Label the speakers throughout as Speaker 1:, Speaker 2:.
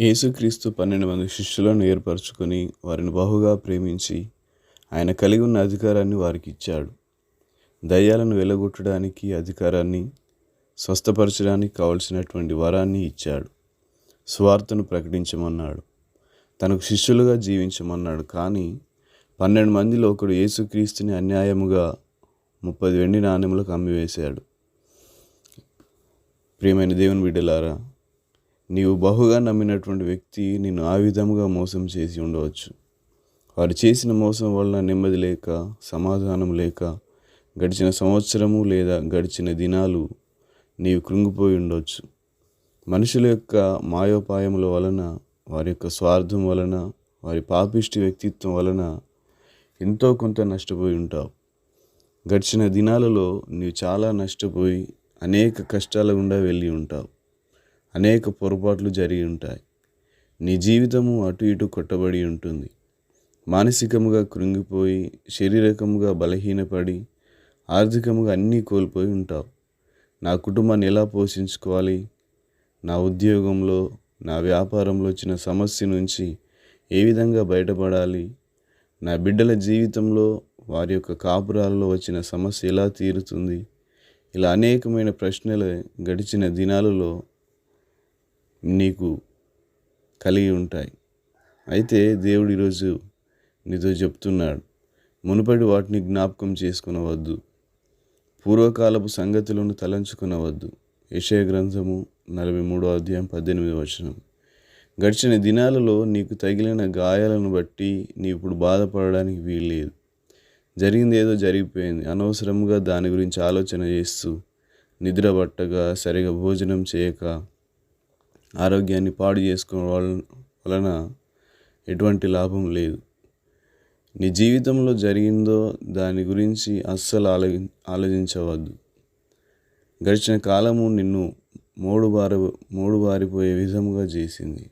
Speaker 1: యేసుక్రీస్తు పన్నెండు మంది శిష్యులను ఏర్పరచుకొని వారిని బహుగా ప్రేమించి ఆయన కలిగి ఉన్న అధికారాన్ని వారికి ఇచ్చాడు. దయ్యాలను వెలగొట్టడానికి అధికారాన్ని స్వస్థపరచడానికి కావలసినటువంటి వరాన్ని ఇచ్చాడు. స్వార్థను ప్రకటించమన్నాడు. తనకు శిష్యులుగా జీవించమన్నాడు. కానీ పన్నెండు మందిలో ఒకడు యేసుక్రీస్తుని అన్యాయముగా ముప్పది వెండి నాణ్యములకు అమ్మివేశాడు. ప్రియమైన దేవుని బిడ్డలారా నీవు బహుగా నమ్మినటువంటి వ్యక్తి నిన్ను ఆ విధముగా మోసం చేసి ఉండవచ్చు. వారు చేసిన మోసం వలన నెమ్మది లేక సమాధానం లేక గడిచిన సంవత్సరము లేదా గడిచిన దినాలు నీవు కృంగిపోయి ఉండవచ్చు మనుషుల యొక్క మాయోపాయముల వలన వారి యొక్క స్వార్థం వలన వారి పాపిష్టి వ్యక్తిత్వం వలన ఎంతో కొంత నష్టపోయి ఉంటావు. గడిచిన దినాలలో నీవు చాలా నష్టపోయి అనేక కష్టాల గుండా వెళ్ళి ఉంటావు. అనేక పొరపాట్లు జరిగి ఉంటాయి. నీ జీవితము అటు ఇటు కొట్టబడి ఉంటుంది. మానసికముగా కృంగిపోయి శారీరకముగా బలహీనపడి ఆర్థికముగా అన్నీ కోల్పోయి ఉంటావు. నా కుటుంబాన్ని ఎలా పోషించుకోవాలి? నా ఉద్యోగంలో నా వ్యాపారంలో వచ్చిన సమస్య నుంచి ఏ విధంగా బయటపడాలి? నా బిడ్డల జీవితంలో వారి యొక్క కాపురాల్లో వచ్చిన సమస్య ఎలా తీరుతుంది? ఇలా అనేకమైన ప్రశ్నలు గడిచిన దినాలలో నీకు కలిగి ఉంటాయి. అయితే దేవుడు ఈరోజు నీతో చెప్తున్నాడు మునుపటి వాటిని జ్ఞాపకం చేసుకునవద్దు పూర్వకాలపు సంగతులను తలంచుకునవద్దు. యశయ గ్రంథము నలభై మూడో అధ్యాయం పద్దెనిమిది వచనం. గడిచిన దినాలలో నీకు తగిలిన గాయాలను బట్టి నీ ఇప్పుడు బాధపడడానికి వీల్లేదు. జరిగింది ఏదో జరిగిపోయింది. అనవసరంగా దాని గురించి ఆలోచన చేస్తూ నిద్ర పట్టగా సరిగా భోజనం చేయక ఆరోగ్యాన్ని పాడు చేసుకోవడం వలన ఎటువంటి లాభం లేదు. నీ జీవితంలో జరిగిందో దాని గురించి అస్సలు ఆలో ఆలోచించవద్దు. గడిచిన కాలము నిన్ను మూడు బారి మూడు బారిపోయే విధముగా చేసింది.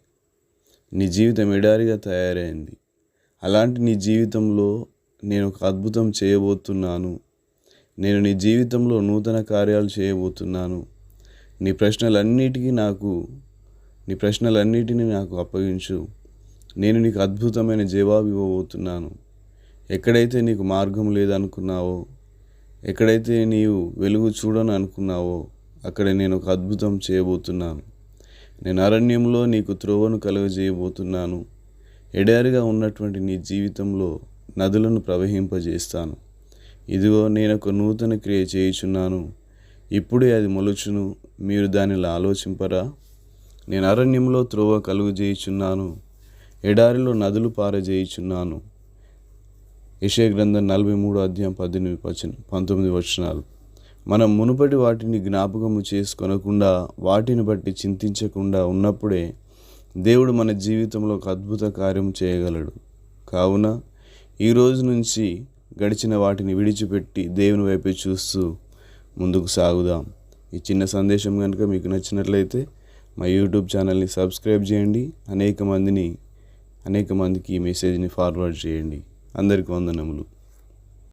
Speaker 1: నీ జీవితం ఎడారిగా తయారైంది. అలాంటి నీ జీవితంలో నేను ఒక అద్భుతం చేయబోతున్నాను. నేను నీ జీవితంలో నూతన కార్యాలు చేయబోతున్నాను. నీ ప్రశ్నలన్నిటికీ నాకు నీ ప్రశ్నలన్నిటినీ నాకు అప్పగించు. నేను నీకు అద్భుతమైన జవాబు ఇవ్వబోతున్నాను ఎక్కడైతే నీకు మార్గం లేదనుకున్నావో ఎక్కడైతే నీవు వెలుగు చూడను అనుకున్నావో అక్కడ నేను ఒక అద్భుతం చేయబోతున్నాను. నేను అరణ్యంలో నీకు త్రోవను కలుగజేయబోతున్నాను. ఎడారిగా ఉన్నటువంటి నీ జీవితంలో నదులను ప్రవహింపజేస్తాను. ఇదిగో నేను ఒక నూతన క్రియ చేయుచున్నాను. ఇప్పుడే అది మొలుచును. మీరు దానిలో ఆలోచింపరా? నేను అరణ్యంలో త్రోవ కలుగు చేయుచున్నాను ఎడారిలో నదులు పారజేయుచున్నాను యశయ గ్రంథం నలభై మూడు అధ్యాయం పద్దెనిమిది వచన పంతొమ్మిది వచనాలు. మనం మునుపటి వాటిని జ్ఞాపకము చేసుకొనకుండా వాటిని బట్టి చింతించకుండా ఉన్నప్పుడే దేవుడు మన జీవితంలో ఒక అద్భుత కార్యం చేయగలడు. కావున ఈ రోజు నుంచి గడిచిన వాటిని విడిచిపెట్టి దేవుని వైపే చూస్తూ ముందుకు సాగుదాం. ఈ చిన్న సందేశం కనుక మీకు నచ్చినట్లయితే మా యూట్యూబ్ ఛానల్ని సబ్స్క్రైబ్ చేయండి. అనేక మందిని అనేక మందికి ఈ మెసేజ్ని ఫార్వర్డ్ చేయండి. అందరికీ వందనములు.